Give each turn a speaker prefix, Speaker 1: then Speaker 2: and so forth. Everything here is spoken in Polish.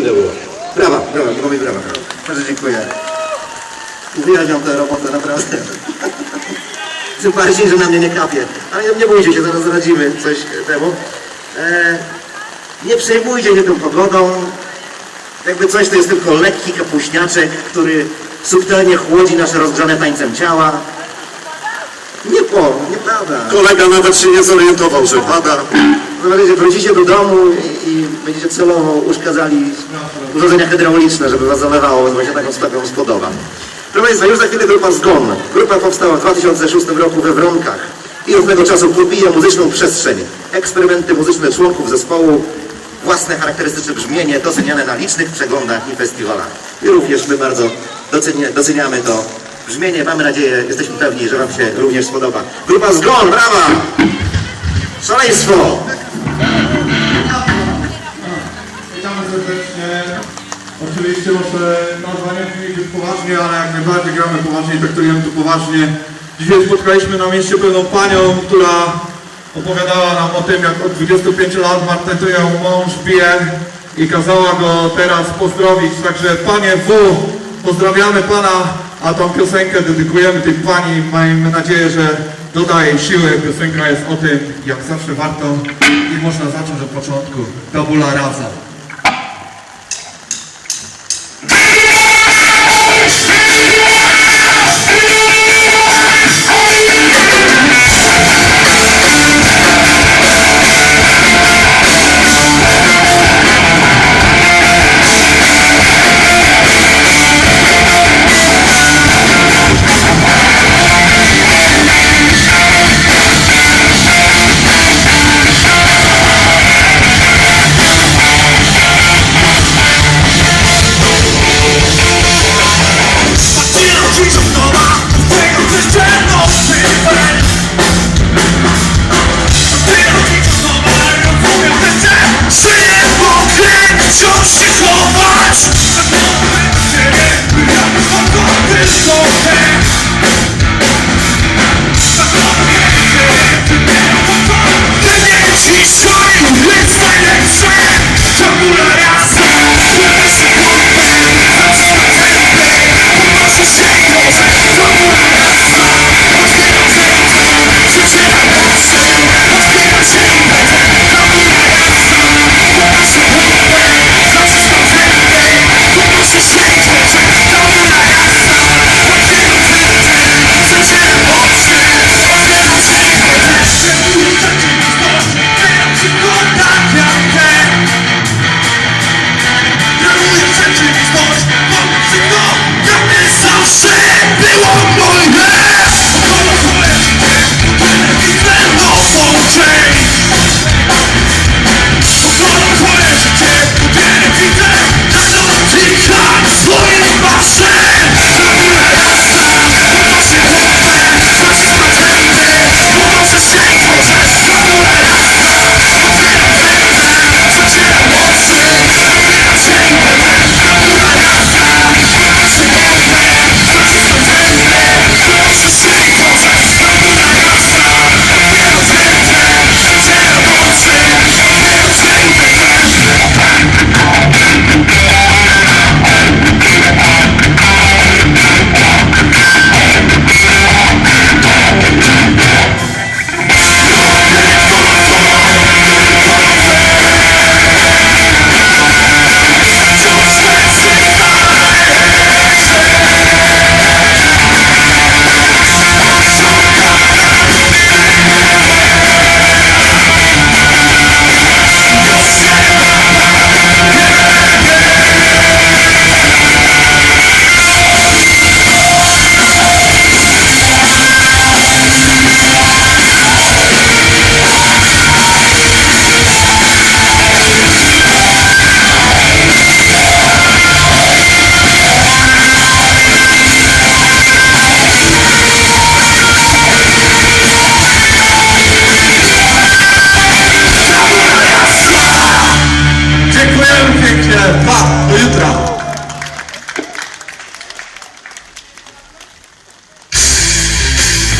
Speaker 1: chwilę było.
Speaker 2: Brawa, brawa, brawa, brawa. Bardzo dziękuję. Uwielbiam tę robotę, naprawdę. Tym bardziej, że na mnie nie kapie. Ale nie, nie bójcie się, zaraz zradzimy coś temu. E, nie przejmujcie się tą pogodą. Jakby coś, to jest tylko lekki kapuśniaczek, który subtelnie chłodzi nasze rozgrzane tańcem ciała. Nie po, nieprawda.
Speaker 3: Kolega nawet się nie zorientował, że pada.
Speaker 2: Zobaczycie, wrócicie do domu i, będziecie celowo uszkadzali urządzenia hydrauliczne, żeby was zalewało, bo się taką sprawą spodoba. Proszę Państwa, już za chwilę grupa Zgon. Grupa powstała w 2006 roku we Wronkach i od tego czasu podbija muzyczną przestrzeń. Eksperymenty muzyczne członków zespołu, własne charakterystyczne brzmienie doceniane na licznych przeglądach i festiwalach. I również my bardzo docenia, doceniamy to brzmienie. Mamy nadzieję, jesteśmy pewni, że Wam się również spodoba. Grupa Zgon, brawa! Szaleństwo!
Speaker 4: Serdecznie. Oczywiście może nazwa nie już poważnie, ale jak najbardziej gramy poważnie i traktujemy to poważnie. Dzisiaj spotkaliśmy na mieście pewną panią, która opowiadała nam o tym, jak od 25 lat maltretuje ją mąż, bije i kazała go teraz pozdrowić. Także panie W, pozdrawiamy pana, a tą piosenkę dedykujemy tej pani. Mamy nadzieję, że dodaje siły. Piosenka jest o tym, jak zawsze warto i można zacząć od początku. Tabula rasa.
Speaker 5: Don't shit watch!